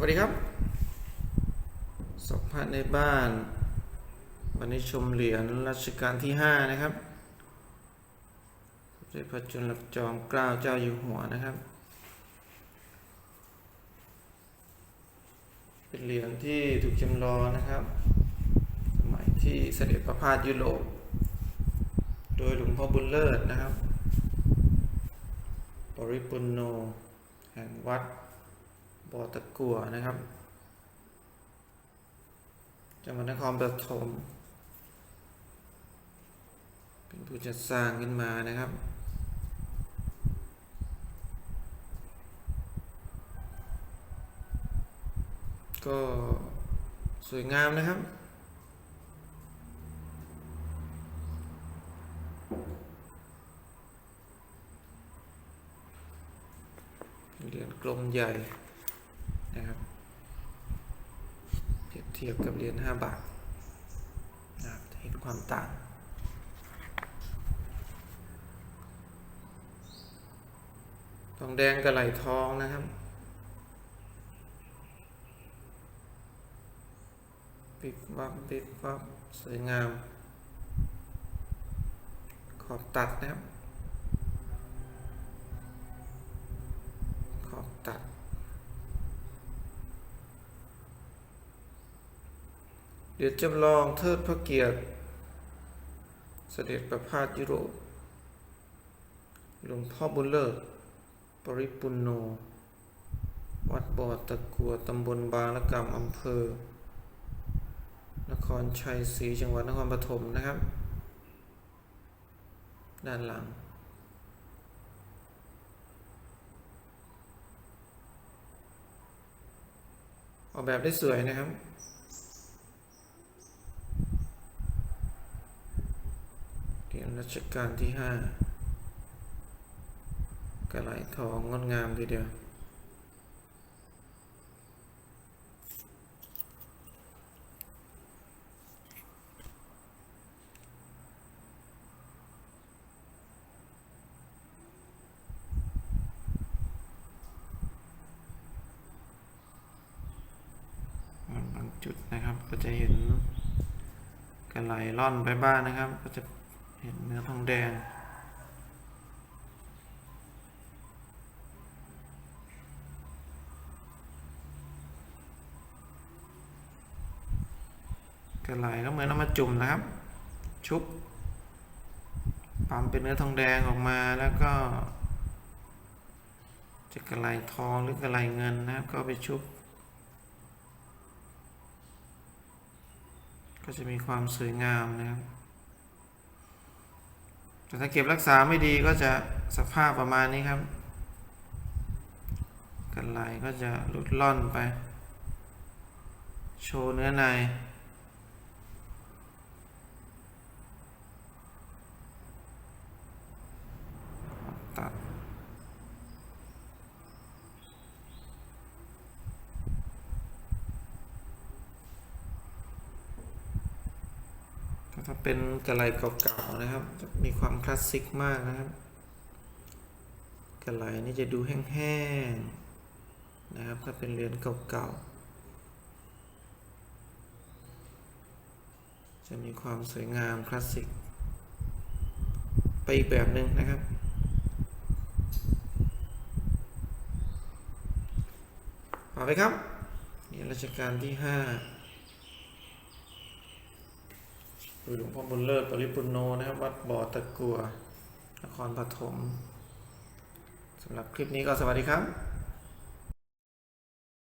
วัสดีครับสัมภาษณ์ในบ้าน วันนี้ชมเหรียญรัชกาลที่ 5 นะครับสมเด็จพระจุลจอมเกล้าเจ้าอยู่หัวนะครับ เป็นเหรียญที่ถูกจำลองนะครับ สมัยที่เสด็จประพาสยุโรป โดยหลวงพ่อบุญเลิศนะครับ ปริปุณโน แห่งวัด บอตะกัวนะครับจังหวัดนครปฐมเป็นผู้จัดสร้างขึ้นมานะครับก็สวยงามนะครับ เหรียญกลมใหญ่ นะครับเปรียบเทียบกับเหรียญ5 บาทนะครับเห็นความต่างทองแดงกับไหลทองนะครับ ปิดวับปิดวับสวยงาม ขอบตัดนะครับ ขอบตัด เดี๋ยวจำลองเทิดพระเกียรติ เสด็จประพาสยุโรป หลวงพ่อบุญเลิศปริปุณโน วัดบ่อตะกัวตำบลบางละกำอำเภอ นครชัยศรีจังหวัดนครปฐมนะครับ ด้านหลังออกแบบได้สวยนะครับ เห รัชกาลที่ห้ากระไหลทองงดงามทีเดียวบางจุดนะครับก็จะเห็นกระไหลล่อนไปบ้างนะครับก็จะ เห็นเนื้อทองแดง กระไหลก็เหมือนเอามาจุ่มนะครับ ชุบปั๊มเป็นเนื้อทองแดงออกมาแล้วก็ จะกระไหลทองหรือกระไหลเงินนะครับ ก็ไปชุบ ก็จะมีความสวยงามนะครับ แต่ถ้าเก็บรักษาไม่ดีก็จะสภาพประมาณนี้ครับ กันไหลก็จะหลุดล่อนไป โชว์เนื้อในตัด ถ้าเป็นกระไหลเก่าๆนะครับ มีความคลาสสิกมากนะครับกระไหลนี่จะดูแห้งๆนะครับ ถ้าเป็นเรือนเก่าๆจะมีความสวยงามคลาสสิก ไปอีกแบบหนึ่งนะครับมาไปครับนี่ราชการที่ 5 คือหลวงพ่อบุญเลิศปริปุณโนนะครับวัดบ่อตะกัวนครปฐมสำหรับคลิปนี้ก็สวัสดีครับ